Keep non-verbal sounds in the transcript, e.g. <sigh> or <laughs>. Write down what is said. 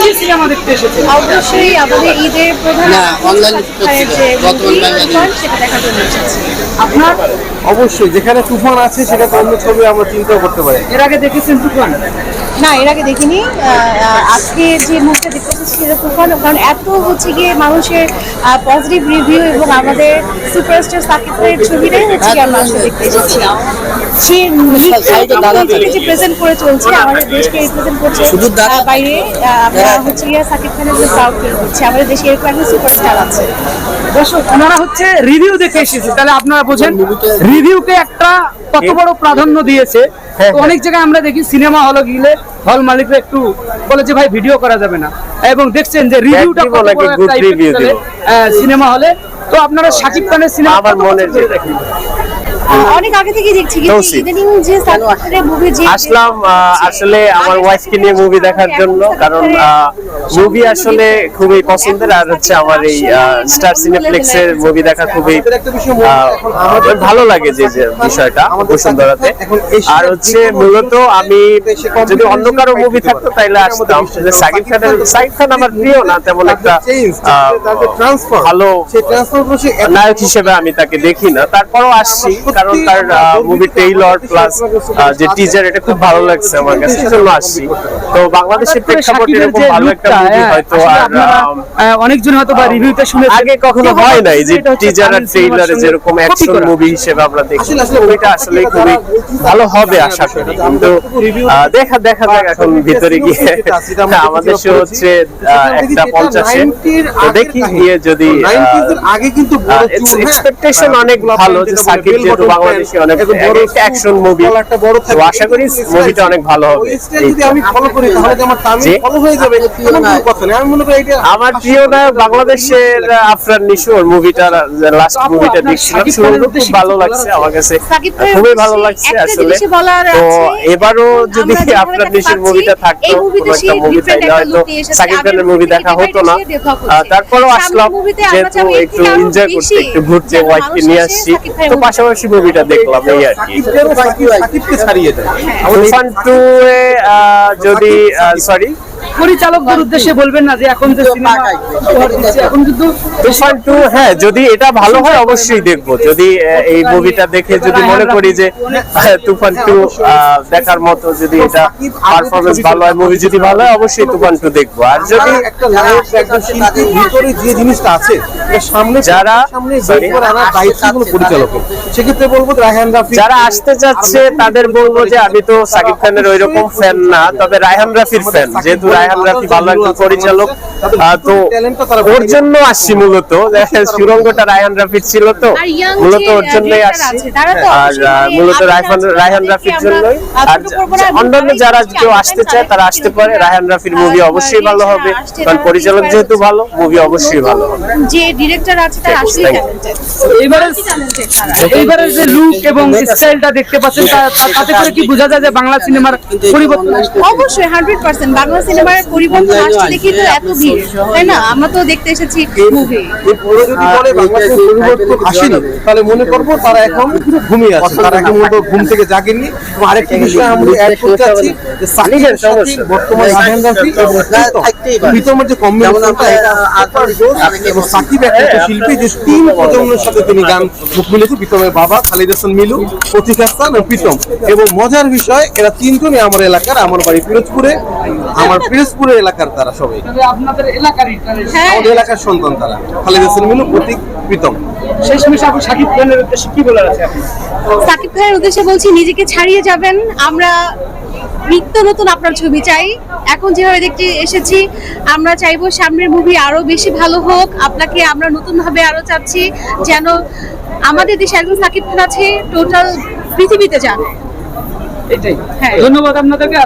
কি সিনেমা দেখতে এসেছেন অবশ্যই আমাদের ঈদের প্রধান না, online সাকিব খানের যে বর্তমান movie, বাঙালি। তুফান, সেটা দেখার জন্য আপনার? অবশ্যই যেখানে তুফান আছে সেটা অন্য ছবি আমরা চিন্তাও করতে পারি। এর আগে দেখেছেন তুফান? না এর আগে দেখিনি। আজকে যে মুভিটা দেখতে এসেছি সেটা তুফান কারণ এত হচ্ছে গিয়ে মানুষের পজিটিভ রিভিউ এবং আমাদের সুপারস্টার সাকিব খানের ছবিটাই হচ্ছে গিয়ে আমরা দেখতে এসেছি। সে প্রেজেন্ট করে চলছে আমাদের দেশকে রিপ্রেজেন্ট করছে বাইরে আমরা হচ্ছে গিয়ে সাকিব খানের যে প্রাউড ফিল করছি আমাদের দেশে এরকম একটা সুপারস্টার আছে। দর্শক ওনারা হচ্ছে রিভিউ দেখে এসেছে তাহলে আপনারা বোঝেন রিভিউকে একটা কত বড় প্রাধান্য দিয়েছে। অনেক জায়গায় আমরা দেখি সিনেমা হলে গেলে হল মালিকরা একটু বলে যে ভাই ভিডিও করা যাবে না। এবং দেখছেন যে রিভিউটা সিনেমা হলে তো আপনারা সাকিব খানের সিনেমা আমার যে যেটা। অনেক আগে থেকে দেখছি কিন্তু ইদানিং যে মুভি যে আসলাম আসলে আমার ওয়াইফকে নিয়ে মুভি দেখার জন্য কারণ মুভি আসলে খুবই পছন্দের আর হচ্ছে আমার এই স্টার সিনেপ্লেক্সের মুভি দেখা খুবই ভালো লাগে যে যে বিষয়টা বসুন্ধরাতে। আর হচ্ছে মূলত আমি যদি অন্য কারও মুভি থাকতো তাইলে আসতাম। যে সাকিব খানের সাকিব খান আমার প্রিয় না তেমন একটা আহ, ভালো নায়ক হিসেবে আমি তাকে দেখি না। তারপরও আসছি কারণ তার মুভি টেইলর প্লাস যে টিজার এটা খুব ভালো লাগছে আমার কাছে সেজন্য আসছি তো বাংলাদেশের প্রেক্ষাপটে এরকম ভালো একটা মুভি হয়তো আর অনেকজন হয়তো বা রিভিউতে শুনেছেন। আগে কখনো হয় নাই যে টিজার আর ট্রেইলারে যেরকম অ্যাকশন মুভি হিসেবে আমরা দেখি। আসলে- আসলে খুবই ভালো হবে আশা করি। কিন্তু দেখা দেখা যাক এখন ভিতরে গিয়ে হ্যাঁ, আমাদের শো হচ্ছে একটা পঞ্চাশে তো দেখি গিয়ে যদি আহ, 90s এর আগে কিন্তু হ্যাঁ। এক্সপেকটেশন অনেক ভালো যে সাকিব যেহেতু বাংলাদেশে অনেক অ্যাকশন মুভি তো আশা করি মুভিটা অনেক ভালো হবে। যদি আমি ফলো করি তাহলে আমার তামিল ফলো হয়ে যাবে। এমন কোনো কথা নেই। আমি মনে করি এটা আমার প্রিয় নায়ক বাংলাদেশের আফরান নিশোর মুভিটা লাস্ট মুভিটা দেখছিলাম খুব ভালো লাগছে আমার কাছে। খুবই ভালো লাগছে আসলে। তো এবারও যদি আফরান নিশোর মুভিটা থাকতো কোনো একটা মুভি তাইলে হয়তো। সাকিব খানের মুভি দেখা হতো না। তারপরও আসলাম যেহেতু একটু এনজয় করতে একটু ঘুরতে ওয়াইফকে নিয়ে আসছি তো পাশাপাশি মুভিটা দেখলাম এই আর কি। ছাড়িয়ে দেয়। টু এ আহ, যদি সরি পরিচালকদের উদ্দেশ্যে বলবেন না যে এখন যে সিনেমা এখন কিন্তু তুফান টু হ্যাঁ যদি এটা ভালো হয় অবশ্যই দেখব। যদি এই মুভিটা দেখে যদি মনে করি যে তুফান টু দেখার মতো যদি এটা পারফরমেন্স ভালো হয় মুভি যদি ভালো হয় অবশ্যই তুফান টু দেখব। আর যদি একটা নায়ক একজন শিল্পীর ভিতরে যে জিনিসটা আছে সামনে যারা- সামনে বের করে আনার দায়িত্ব কোনো পরিচালকের। সেক্ষেত্রে বলব রায়হান রাফি যারা আসতে যাচ্ছে তাদের বলব যে আমি তো সাকিব খানের ওই রকম ফ্যান না তবে রায়হান রাফির ফ্যান যেহেতু রায়হান রাফি ভালো একজন পরিচালক। তো ওর জন্য আসছি মূলত। <laughs> সুরঙ্গটা রায়হান রাফির ছিল তো। মূলত ওর জন্যই আসছি। আছে, তারা তো আর অবশ্যই আহ, মূলত রায়হান রায়হান রাফির জন্যই। আর ছোট করব না, অন্যান্য যারা কেউ আসতে চায় তারা আসতে পারে। রায়হান রাফির মুভি অবশ্যই ভালো হবে। কারণ পরিচালক যেহেতু ভালো মুভি অবশ্যই ভালো হবে। যে ডিরেক্টর আছে তারা এবারে লুক এবং স্টাইলটা দেখতে পাচ্ছেন তাতে করে কি বোঝা যায় যে বাংলা সিনেমার পরিবর্তন অবশ্যই হান্ড্রেড পার্সেন্ট বাংলা আসছে দেখি তো এত ভিড় তাই না? আমরা তো দেখতে এসেছি মুভি এই পুরো যদি বলে বাংলাদেশে পরিবর্তন আসেনি। তাহলে মনে করব তারা এখন ঘুমিয়ে আছে তারা এখন ঘুম থেকে এবং আরেকটি বিষয় আমরা অ্যাড করতে চাচ্ছি যে সাকিবের সাথে বর্তমান প্রীতমের যে কম্বিনেশনটা এবং সাকিব। একটা একটা শিল্পী যে তিন প্রজন্মের সাথে তিনি গান মুখ মিলেছে প্রীতমের বাবা খালিদ হাসান মিলু প্রতীক হাসান ও প্রীতম। এবং মজার বিষয় এরা তিনজনই আমার এলাকার আমার বাড়ি পিরোজপুরে আমার পিরোজপুরের এলাকার তারা সবাই। আপনাদের এলাকারই হ্যাঁ। আমাদের এলাকার সন্তান তারা। খালিদ হাসান মিলু প্রতীক প্রীতম। শেষমেশ আপনি শাকিব খানের উদ্দেশ্যে কি বলার আছে সাকিব খানের উদ্দেশ্যে বলছি নিজেকে ছাড়িয়ে যাবেন। আমরা নিত্য নতুন আপনার ছবি চাই। এখন যেভাবে দেখতে এসেছি আমরা চাইব সামনের মুভি আরও বেশি ভালো হোক। আপনাকে আমরা নতুন ভাবে আরও চাচ্ছি যেন আমাদের দেশে একজন সাকিব খান আছে টোটাল পৃথিবীতে যান এটাই। হ্যাঁ। ধন্যবাদ আপনাদেরকে।